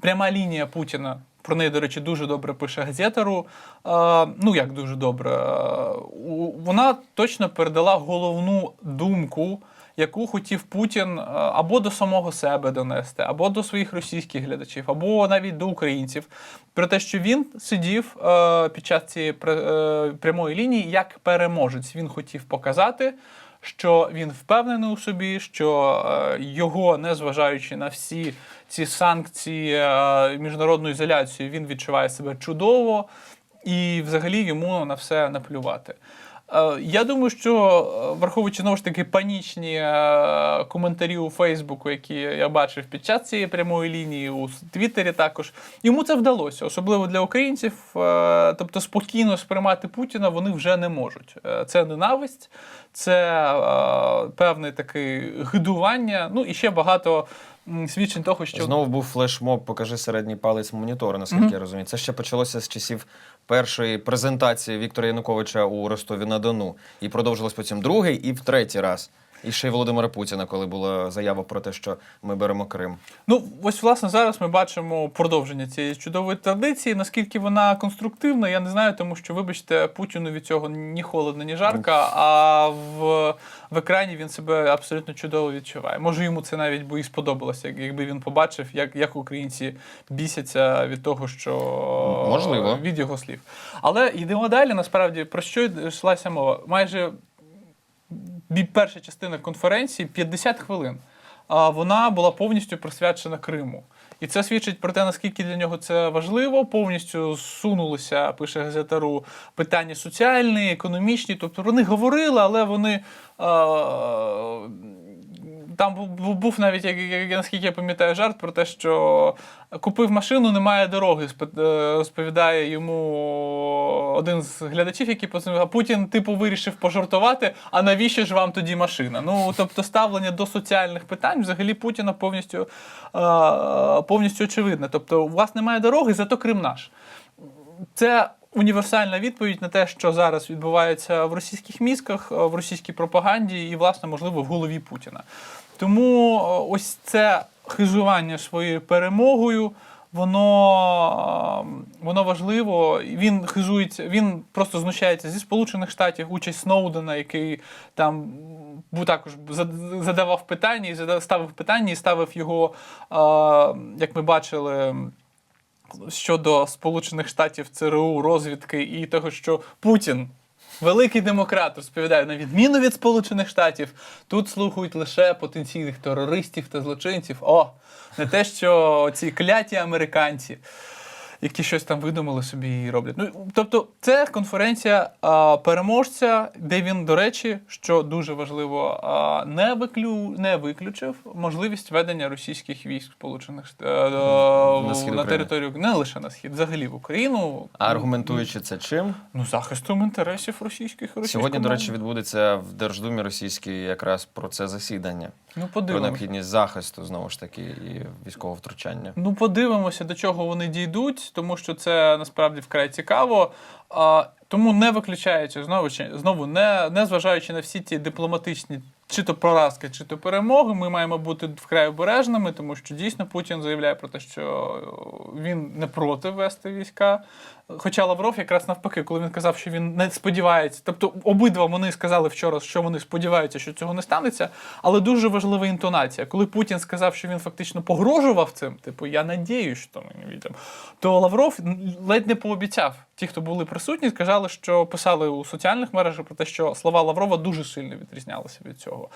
пряма лінія Путіна. Про неї, до речі, дуже добре пише газетару. Ну як дуже добре. Вона точно передала головну думку, яку хотів Путін е, або до самого себе донести, або до своїх російських глядачів, або навіть до українців. Про те, що він сидів е, під час цієї е, прямої лінії як переможець. Він хотів показати. Що він впевнений у собі, що його, незважаючи на всі ці санкції, міжнародну ізоляцію, він відчуває себе чудово і взагалі йому на все наплювати. Е, Я думаю, що е, враховуючи знову ж таки панічні е, коментарі у Фейсбуку, які я бачив під час цієї прямої лінії, у Твіттері також, йому це вдалося, особливо для українців. Тобто спокійно сприймати Путіна вони вже не можуть. Це ненависть, це певне таке гидування. Ну і ще багато свідчень того, що Знову був флешмоб, покажи середній палець монітора, наскільки я розумію. Це ще почалося з часів першої презентації Віктора Януковича у Ростові на Дону. І продовжилось потім другий і в третій раз. І ще й Володимира Путіна, коли була заява про те, що ми беремо Крим. Ну, ось власне зараз ми бачимо продовження цієї чудової традиції. Наскільки вона конструктивна, я не знаю, тому що, вибачте, Путіну від цього ні холодно, ні жарко, а в, в екрані він себе абсолютно чудово відчуває. Може, йому це навіть би і сподобалося, якби він побачив, як, як українці бісяться від того, що Можливо. від його слів. Але йдемо далі. Насправді про що йшлася мова? Майже перша частина конференції 50 хвилин. А вона була повністю присвячена Криму. І це свідчить про те, наскільки для нього це важливо. Повністю зсунулися, пише газетару, питання соціальні, економічні. Тобто вони говорили, але вони. Там був- навіть, як, наскільки я пам'ятаю, жарт про те, що купив машину, немає дороги. е, Розповідає йому один з глядачів, який позвонив, а Путін, типу, вирішив пожартувати. А навіщо ж вам тоді машина? Ну тобто, ставлення до соціальних питань взагалі Путіна повністю, е, повністю очевидне. Тобто, у вас немає дороги, зато Крим наш. Це універсальна відповідь на те, що зараз відбувається в російських мізках, в російській пропаганді і, власне, можливо, в голові Путіна. Тому е, ось це хизування своєю перемогою. Воно, е, воно важливо. Він хизується, він просто знущається зі Сполучених Штатів, участь Сноудена, який там також задавав питання і ставив питання і ставив його, е, як ми бачили щодо Сполучених Штатів, ЦРУ, розвідки і того, що Путін. Великий демократ розповідає, на відміну від Сполучених Штатів, тут слухають лише потенційних терористів та злочинців. О, не те, що ці кляті американці, які щось там видумали собі і роблять. Ну, тобто, це конференція а, переможця, де він, до речі, що дуже важливо, а, не, виклю, не виключив можливість ведення російських військ Сполучених Штатів На схід на територію не лише на схід, взагалі в Україну. А аргументуючи це чим? Ну, захистом інтересів російських і Сьогодні, до речі, відбудеться в Держдумі російській якраз про це засідання. Ну, Про необхідність захисту знову ж таки і військового втручання. Ну, подивимося, до чого вони дійдуть, тому що це насправді вкрай цікаво. А, тому не виключаючи знову чи- знову, не, не зважаючи на всі ті дипломатичні чи то поразки, чи то перемоги, ми маємо бути вкрай обережними, тому що дійсно Путін заявляє про те, що він не проти вести війська. Хоча Лавров якраз навпаки, коли він казав, що він не сподівається, тобто обидва вони сказали вчора, що вони сподіваються, що цього не станеться. Але дуже важлива інтонація. Коли Путін сказав, що він фактично погрожував цим, типу, я надіюсь, що ми не відемо, то Лавров ледь не пообіцяв. Ті, хто були присутні, сказали, що писали у соціальних мережах про те, що слова Лаврова дуже сильно відрізнялися від цього.